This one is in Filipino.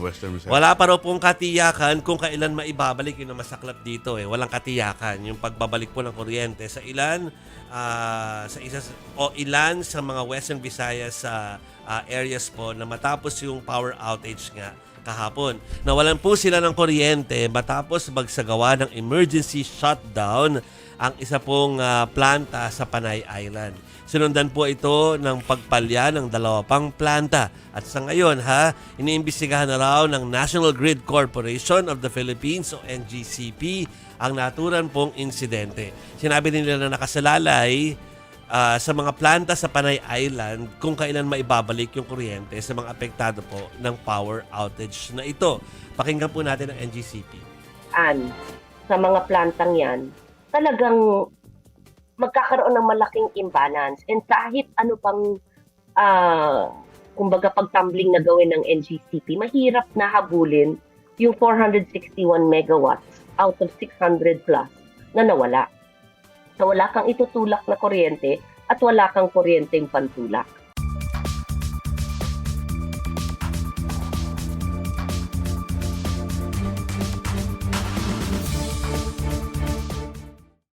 Western Visayas. Wala pa raw pong katiyakan kung kailan maibabalik yun ang masaklap dito eh. Walang katiyakan yung pagbabalik po ng kuryente sa ilan ah, sa isa sa- o ilan sa mga Western Visayas sa ah, areas po na matapos yung power outage nga kahapon. Nawalan po sila ng kuryente matapos magsagawa ng emergency shutdown ang isa pong ah, planta sa Panay Island. Sinundan po ito ng pagpalya ng dalawa pang planta. At sa ngayon ha, iniimbestigahan na raw ng National Grid Corporation of the Philippines o NGCP ang naturan pong insidente. Sinabi nila na nakasalalay ah, sa mga planta sa Panay Island kung kailan maibabalik yung kuryente sa mga apektado po ng power outage na ito. Pakinggan po natin ang NGCP. an sa mga plantang yan, talagang magkakaroon ng malaking imbalance. And kahit ano pang, ah, kumbaga pagtumbling na gawin ng NGCP, mahirap na habulin yung 461 megawatts out of 600 plus na nawala. So wala kang itutulak na kuryente at wala kang kuryenteng pantulak.